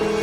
आपण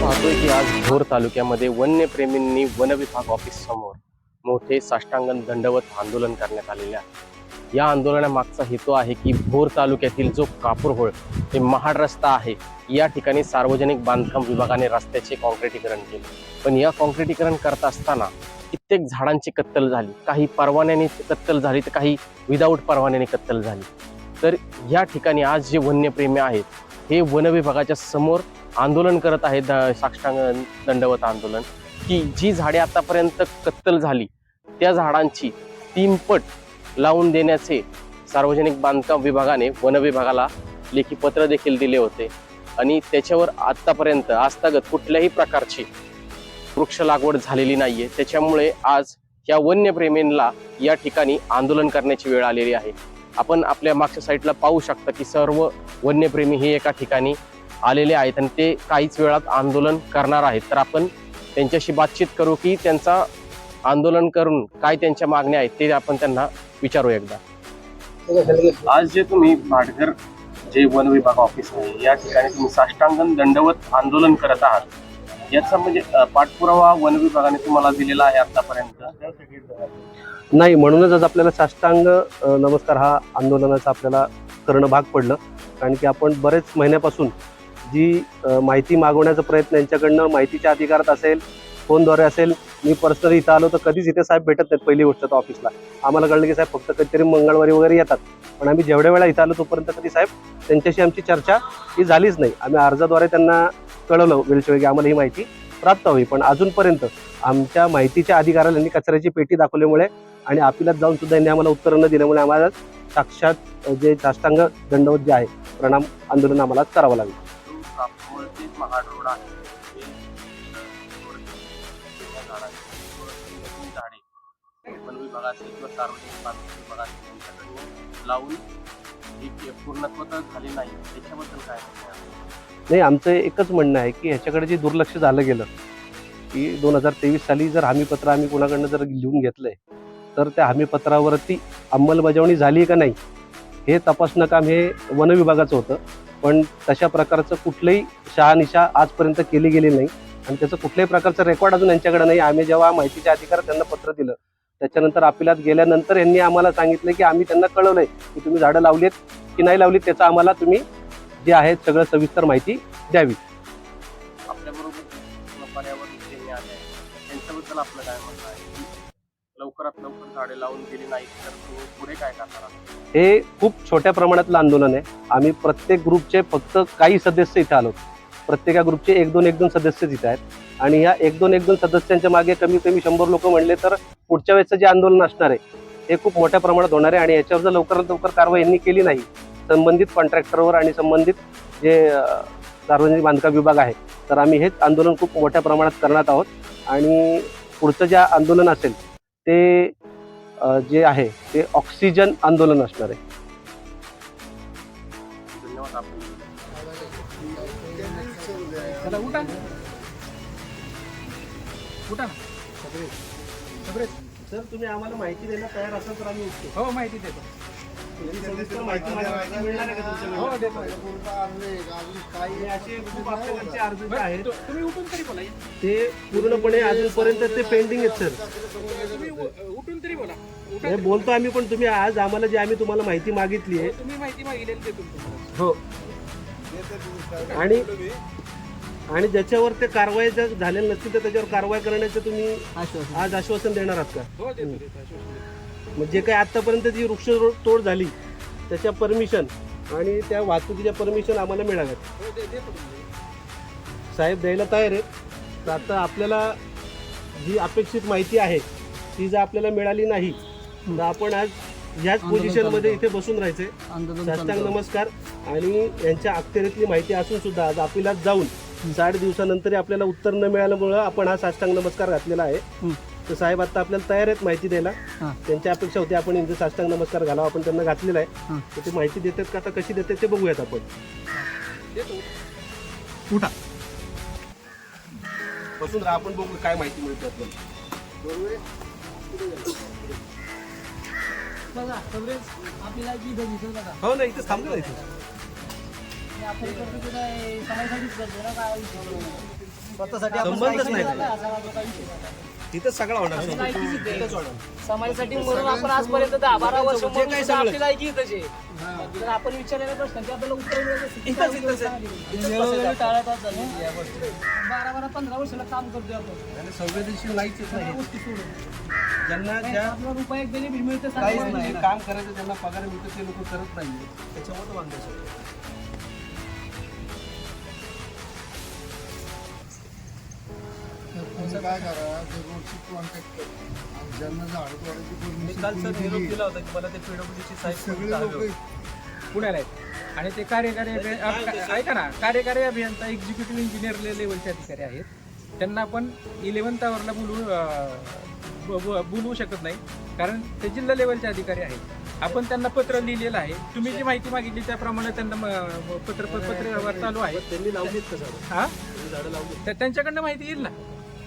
पाहतोय की आज भोर तालुक्यामध्ये वन्यप्रेमींनी वन विभाग ऑफिस समोर मोठे साष्टांगण दंडवत आंदोलन करण्यात आलेले आहे. या आंदोलनामागचा हेतू आहे की भोर तालुक्यातील जो कापूरहोळ हे महाड रस्ता आहे या ठिकाणी सार्वजनिक बांधकाम विभागाने रस्त्याचे कॉन्क्रिटीकरण केले. पण या कॉन्क्रिटीकरण करत असताना कित्येक झाडांची कत्तल झाली. काही परवान्याने कत्तल झाली तर काही विदाऊट परवान्याने कत्तल झाली. तर या ठिकाणी आज जे वन्यप्रेमी आहेत हे वन विभागाच्या समोर आंदोलन करत आहेत द- साष्टांग दंडवत आंदोलन की जी झाडे आतापर्यंत कत्तल झाली त्या झाडांची तीनपट लावून देण्याचे सार्वजनिक बांधकाम विभागाने वन विभागाला लेखी पत्र देखील दिले होते. आणि त्याच्यावर आतापर्यंत आजतागत कुठल्याही प्रकारची वृक्ष लागवड झालेली नाहीये. त्याच्यामुळे आज या वन्यप्रेमींना या ठिकाणी आंदोलन करण्याची वेळ आलेली आहे. आपण आपल्या मागच्या साईडला पाहू शकता की सर्व वन्यप्रेमी हे एका ठिकाणी आलेले आहेत आणि ते काहीच वेळात आंदोलन करणार आहेत. तर आपण त्यांच्याशी बातचीत करू की त्यांचा आंदोलन करून काय त्यांच्या मागण्या आहेत ते आपण त्यांना विचारू एकदा. आज जे तुम्ही भाटघर जे वन विभाग ऑफिस आहे या ठिकाणी तुम्ही साष्टांगण दंडवत आंदोलन करत आहात. याचा म्हणजे पाठपुरावा वन विभागाने तुम्हाला दिलेला आहे आतापर्यंत. नाही म्हणूनच आज आपल्याला साष्टांग नमस्कार हा आंदोलनाचा आपल्याला करणं भाग पडलं. कारण की आपण बरेच महिन्यापासून जी माहिती मागवण्याचा प्रयत्न यांच्याकडनं माहितीच्या अधिकारात असेल फोनद्वारे असेल मी पर्सनली इथं आलो तर कधीच इथे साहेब भेटत नाहीत पहिली गोष्ट तर ऑफिसला. आम्हाला कळलं की साहेब फक्त कधीतरी मंगळवारी वगैरे येतात. पण आम्ही जेवढ्या वेळा इथं आलो तोपर्यंत कधी साहेब त्यांच्याशी आमची चर्चा ही झालीच नाही. आम्ही अर्जाद्वारे त्यांना कळवलं वेळच्या वेळी आम्हाला ही माहिती प्राप्त हवी. पण अजूनपर्यंत आमच्या माहितीच्या अधिकाऱ्यांनी कचऱ्याची पेटी दाखवल्यामुळे आणि अपिलात जाऊन सुद्धा यांनी आम्हाला उत्तर न दिल्यामुळे आम्हाला साक्षात जे साष्टांग दंडवत जे आहे प्रणाम आंदोलन आम्हाला करावं लागलं. वन विभाग किंवा सार्वजनिक बांधकाम विभाग असेल लावून ही पूर्णत्व झाली नाही. त्याच्याबद्दल काय? म्हणणं नाही आमचं एकच म्हणणं आहे की ह्याच्याकडे जे दुर्लक्ष झालं गेलं की दोन हजार तेवीस साली जर हमीपत्र आम्ही कोणाकडनं जर लिहून घेतलंय तर त्या हमीपत्रावरती अंमलबजावणी झाली का नाही हे तपासणं काम हे वन विभागाचं होतं. पण तशा प्रकारचं कुठलंही शहानिशा आजपर्यंत केली गेली नाही आणि त्याचं कुठल्याही प्रकारचं रेकॉर्ड अजून यांच्याकडे नाही. आम्ही जेव्हा माहितीच्या अधिकार त्यांना पत्र दिलं त्याच्यानंतर अपिलात गेल्यानंतर यांनी आम्हाला सांगितलं की आम्ही त्यांना कळवलंय की तुम्ही झाडं लावलीत की नाही लावलीत त्याचा आम्हाला तुम्ही जे आहे सगळं सविस्तर माहिती द्यावी. आपल्याबरोबर पर्यावरण प्रेमी आले आहेत त्यांच्याबद्दल आपलं काय म्हणणं आहे? की लवकरात लवकर झाडे लावून गेली नाही तर तुम्ही पुढे काय करणार आहात हे खूप छोट्या प्रमाणातलं आंदोलन आहे. आम्ही प्रत्येक ग्रुपचे फक्त काही सदस्य इथे आलो. प्रत्येका ग्रुपचे एक दोन एक दोन सदस्यच इथे आहेत. आणि या एक दोन एक दोन सदस्यांच्या मागे कमी कमी शंभर लोक म्हणले तर पुढच्या वेळेचं जे आंदोलन असणार आहे हे खूप मोठ्या प्रमाणात होणार आहे. आणि याच्यावर जर लवकरात लवकर कारवाई यांनी केली नाही संबंधित कॉन्ट्रॅक्टरवर आणि संबंधित जे सार्वजनिक बांधकाम विभाग आहे तर आम्ही हेच आंदोलन खूप मोठ्या प्रमाणात करणार आहोत. आणि पुढचं जे आंदोलन असेल ते जे आहे ते ऑक्सिजन आंदोलन असणार आहे. धन्यवाद आपण चला उठा उठा ना सगळे. सर तुम्ही आम्हाला माहिती द्यायला तयार असाल तर आम्ही उठतो हो माहिती देतो. सविस्तर माहिती मला मिळणार आहे का तुमच्याकडून? हो देतो हे असे खूप आपल्याकडचे अर्ज जे आहेत तु- तुम्ही उठून तरी बोला. ते पूर्णपणे अजूनपर्यंत ते पेंडिंग आहेत सर तुम्ही उ- उठून तरी बोला. उठा हे बोलतो आम्ही पण तुम्ही आज आम्हाला जे आम्ही तुम्हाला माहिती मागितली आहे तुम्ही माहिती मागितलेली हो. आणि आणि ज्याच्यावर ते कारवाई जर झालेली नसतील तर त्याच्यावर कारवाई करण्याचं तुम्ही आज आश्वासन देणार आहात का? हो देतो देतो आश्वासन देतो. मग जे काही आतापर्यंत जी वृक्ष तोड झाली त्याच्या परमिशन आणि त्या वाहतुकीच्या परमिशन आम्हाला मिळाव्यात साहेब द्यायला तयार आहेत. तर आता आपल्याला जी अपेक्षित माहिती आहे ती जर आपल्याला मिळाली नाही तर आपण आज ह्याच पोझिशनमध्ये इथे बसून राहायचे. साष्टांग नमस्कार. आणि यांच्या अखत्यारीतली माहिती असून सुद्धा आज अपिलात जाऊन साठ दिवसानंतर आपल्याला उत्तर न मिळाल्यामुळं आपण हा साष्टांग नमस्कार घातलेला आहे. तर साहेब आता आपल्याला तयार आहेत माहिती द्यायला. त्यांची अपेक्षा होती आपण यांचे साष्टांग नमस्कार घालावा आपण त्यांना घातलेला आहे. तर ते माहिती देतात का आता कशी देतात ते बघूयात आपण. देतो उठा. बसून राहा आपण बघू काय माहिती मिळते आपल्याला. बघा कव्हरेज आपल्याला की इथं दिसत बघा. हो ना इथे थांबलं इथे हे आपण करतो ते काय समाजासाठीच करतो ना काय स्वतःसाठी संबंधच नाही त्याला. असा माझा काही विषय नाही. तिथं सगळं होणार. समाजासाठी म्हणून आपण आजपर्यंत दहा बारा वर्ष म्हणून सुद्धा आपली लायकी इथंच आहे. तर आपण विचारलेल्या प्रश्नांची आपल्याला उत्तर टाळतात झालं. या गोष्टी. बारा बारा पंधरा वर्षाला काम करतोय आपण. आणि संवेदनशील नाहीच आहेत सगळ्या नाही गोष्टी सोडून. ज्यांना काय ज्या आपला रुपया एक बेनिफिट मिळतं काहीच सांगा नाही. बरं. काम करायचं ज्यांना पगार मिळतो ते लोक करत नाही त्याच्यामुळे वांदे तुम्ही काय करा कॉन्टॅक्ट आणि ज्यांना झाड तोडायची मी काल सर परमिशन निरोप दिली दिला होता की मला ते पीडब्ल्यूडीची सगळे लोक साईट पुण्याला आहेत. आणि ते कार्यकारी अभि-? ऐका ना कार्यकारी अभियंता एक्झिक्युटिव्ह इंजिनियर लेवलचे अधिकारी आहेत. त्यांना आपण इलेव्हन्थ आवरला बोलवू अं, ब- ब- बोलवू शकत नाही. कारण ते जिल्हा लेवलचे अधिकारी आहेत. आपण त्यांना पत्र लिहिलेलं आहे. तुम्ही जी माहिती मागितली त्याप्रमाणे त्यांना म- पत्र पत्र व्यवहार चालू आहे. त्यांनी लावलीत का झाडं हा? त्यांनी झाडं लावली तर त्यांच्याकडनं माहिती येईल ना?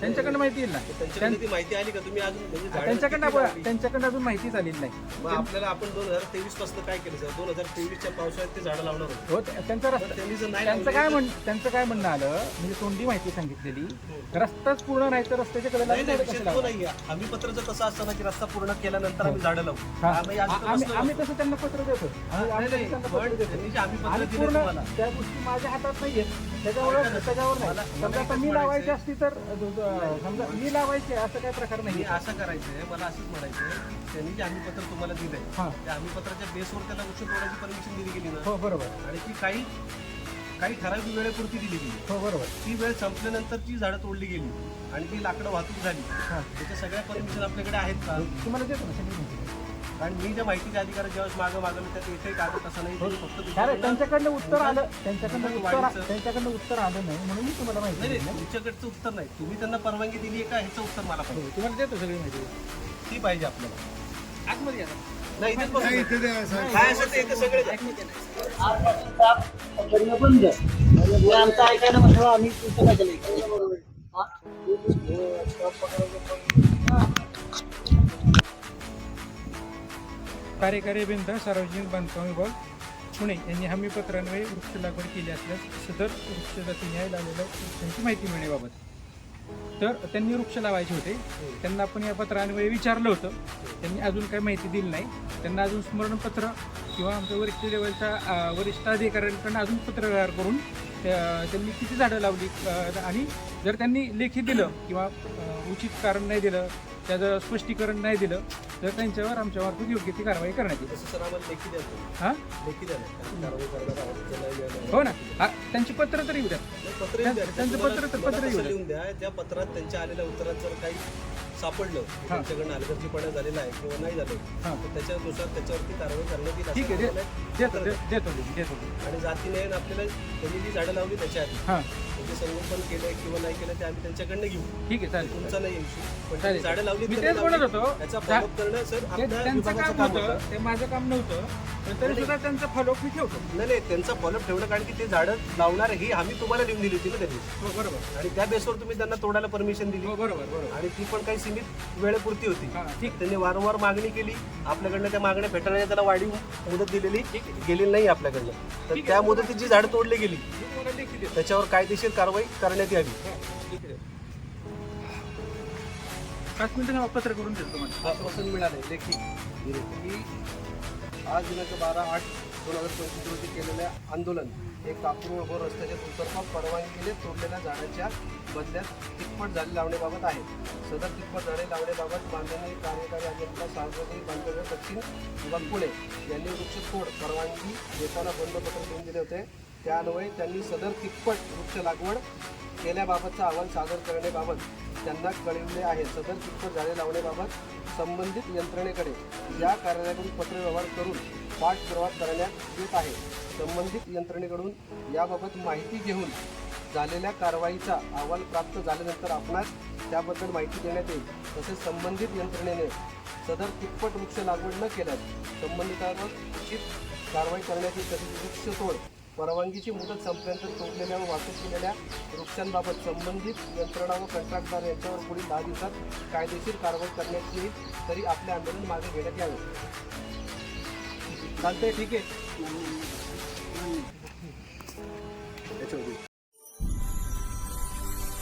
त्यांच्याकडनं माहिती येईल ना? त्यांच्याकडे ती माहिती आली का? तुम्ही अजून म्हणजे त्यांच्याकडनं किती लावली? त्यांच्याकडनं अजून माहिती झालेली नाही. मग आपल्याला आपण दोन हजार तेवीसपासून काय केलं सर? दोन हजार तेवीसच्या पावसाळ्यात ते झाडं लावणार होते. हो त्या- त्यांचा तर रस्ता त्यांनी जर नाही त्यांचं लावली. काय तर- म्हण त्यांचं काय म्हणणं आलं? म्हणजे तोंडी माहिती सांगितलेली. रस्ताच पूर्ण नाही तर रस्त्याच्या कडेला नाही नाही झाडं विषय कशी तो लावणार? नाहीये आम्ही पत्रचं कसं असतं ना की रस्ता पूर्ण केल्यानंतर आम्ही झाडं लावू. हा. आम्ही आज तर आम्ही आम्ही. तसं त्यांना पत्र देतो. हा, आम्ही- आम्ही त्यांना पण पत्र देतो. त्यांनी जे आम्ही पत्र आणि दिले पूर्ण तुम्हाला. त्या गोष्टी माझ्या हातात नाहीयेत. त्याच्यावर त्याच्यावर नाही. समजा आता मी लावायची. असती तर समजा मी लावायची असं काय प्रकार नाही. असं करायचंय मला असंच म्हणायचंय की त्यांनी जे आम्ही पत्र तुम्हाला दिलंय हा. त्या आम्ही पत्राच्या बेसवर त्याला वृक्ष तोडायची परमिशन दिली गेली ना. हो बरोबर. आणि ती काही काही ठराविक वेळेपुरती दिली गेली. हो बरोबर. ती वेळ संपल्यानंतर ती झाडं तोडली गेली आणि ती लाकडं वाहतूक झाली. त्याच्या सगळ्या परमिशन आपल्याकडे आहेत का? तुम्हाला देतो ना. कारण मी ज्या माहितीच्या अधिकार ज्यावेळेस मागं मागवलं त्यात एकही कागद तसा नाही फक्त कारण त्यांच्याकडनं उत्तर आलं त्यांच्याकडनं उत्तर. त्यांच्याकडनं उत्तर आलं नाही म्हणून मी तुम्हाला माहिती नाही तुमच्याकडचं उत्तर नाही. तुम्ही त्यांना परवानगी दिली आहे का ह्याचं उत्तर मला पाहिजे. हो, तुम्हाला देतो सगळी माहिती. ती पाहिजे आपल्याला. आतमध्ये या ना. नाही. काय ते सगळे बंद आमचं ऐकायला म्हटलं आम्ही तुमचं काय केलं कार्यकारी अभियंता सार्वजनिक बांधकाम विभाग पुणे यांनी हमी पत्रान्वये वृक्ष लागवड केली असल्यास सदर वृक्ष जाती न्याय लावलेल्या वृक्षांची माहिती मिळण्याबाबत. तर त्यांनी वृक्ष लावायचे होते. त्यांना आपण या पत्रान्वये विचारलं होतं. त्यांनी अजून काही माहिती दिली नाही. त्यांना अजून स्मरणपत्र किंवा आमच्या वरिष्ठ लेवलच्या वरिष्ठ अधिकाऱ्यांकडून अजून पत्र तयार करून त्यांनी किती झाडं लावली आणि जर त्यांनी लेखी दिलं किंवा उचित कारण नाही दिलं त्याचं स्पष्टीकरण नाही दिलं तर त्यांच्यावर आमच्या मार्फत योग्य ती कारवाई करण्यात येईल तसं सर आम्हाला लेखी द्या. हां लेखी द्या ना. काय कारवाई करणार आहोत, त्याला वेळ नाही. हो ना त्यांची पत्र तरी येऊ द्या नाही, पत्र येऊ द्या. त्यांचं पत्र- तुम्हाला पत्र येऊ. लिहून द्या त्या पत्रात त्यांच्या आलेल्या उत्तरात जर काही सापडलं. त्यांच्याकडनं झालेला आहे किंवा नाही झालं तर त्याच्यानुसार त्याच्यावरती कारवाई करण्यात येईल ठीक आहे देतो देतो देतो. आणि जातीने आपल्याला त्यांनी जी झाडं लावली त्याच्या आधी हां. म्हणजे संगोपन किंवा नाही केलं ते आम्ही त्यांच्याकडनं घेऊ. ठीक आहे चालेल तुमचा नाही इश्यू पण झाडं लावली त्याचा त्या- फॉलोअप करणं सर ते- आपल्या त्यांचं विभागाचं काम काम होतं होतं. ते माझं काम नव्हतं पण तरी सुद्धा त्यांचं फॉलोअप मी ठेवतो. नाही नाही त्यांचा फॉलोअप ठेवणं कारण की ते झाडं लावणार ही आम्ही तुम्हाला लिहून दिली होती ना त्यांनी. हो बरोबर. आणि त्या बेसवर तुम्ही त्यांना तोडायला परमिशन दिली. हो बरोबर बरोबर. आणि ती पण काही सीमित वेळेपुरती होती. ठीक त्यांनी वारंवार मागणी केली. आपल्याकडनं त्या मागण्या फेटाळण्याची त्याला वाढीव मुदत दिलेली गेलेली नाही आपल्याकडनं. तर. त्या मुदतीत जी झाडं तोडली गेली. त्याच्यावर कायदेशीर कारवाई करण्यात यावी. पाच मिनिटं पत्र करून देतो आश्वासन मिळाले लेखी. की आज दिनांक बारा आठ दोन हजार पंचवीस रोजी केलेल्या आंदोलन हे कापूर व रस्त्याच्या दुतर्फा परवानगीने तोडलेल्या झाडाच्या बदल्यात तिप्पट झाडे लावण्याबाबत आहे. सदर तिप्पट झाडे लावण्याबाबत माननीय कार्यकारी अभियंता सार्वजनिक बांधकाम दक्षिण विभाग पुणे यांनी वृक्षतोड परवानगी देताना बंधपत्र देऊन दिले होते. त्यान्वये त्यांनी सदर तिप्पट वृक्ष लागवड केल्याबाबतचा अहवाल सादर करण्याबाबत त्यांना कळविले आहे. सदर तिप्पट झाडे लावण्याबाबत संबंधित यंत्रणेकडे या कार्यालयाकडून पत्रव्यवहार करून पाठपुरावा करण्यात येत आहे. संबंधित यंत्रणेकडून याबाबत माहिती घेऊन झालेल्या कारवाईचा अहवाल प्राप्त झाल्यानंतर आपणास त्याबद्दल माहिती देण्यात येईल. तसेच संबंधित यंत्रणेने सदर तिप्पट वृक्ष लागवड न केल्यास संबंधितांवर उचित कारवाई करण्यात येईल तसेच वृक्षतोड परवानगीची मुदत संपल्यानंतर तोडलेल्या व वाहतूक केलेल्या वृक्षांबाबत संबंधित यंत्रणा व कंत्राटदार यांच्यावर पुढील दहा दिवसात कायदेशीर कारवाई करण्यात येईल तरी आपले आंदोलन मागे घेण्यात यावे. चालतंय ठीक आहे.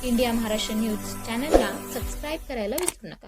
इंडिया महाराष्ट्र न्यूज चॅनलला सबस्क्राईब करायला विसरू नका.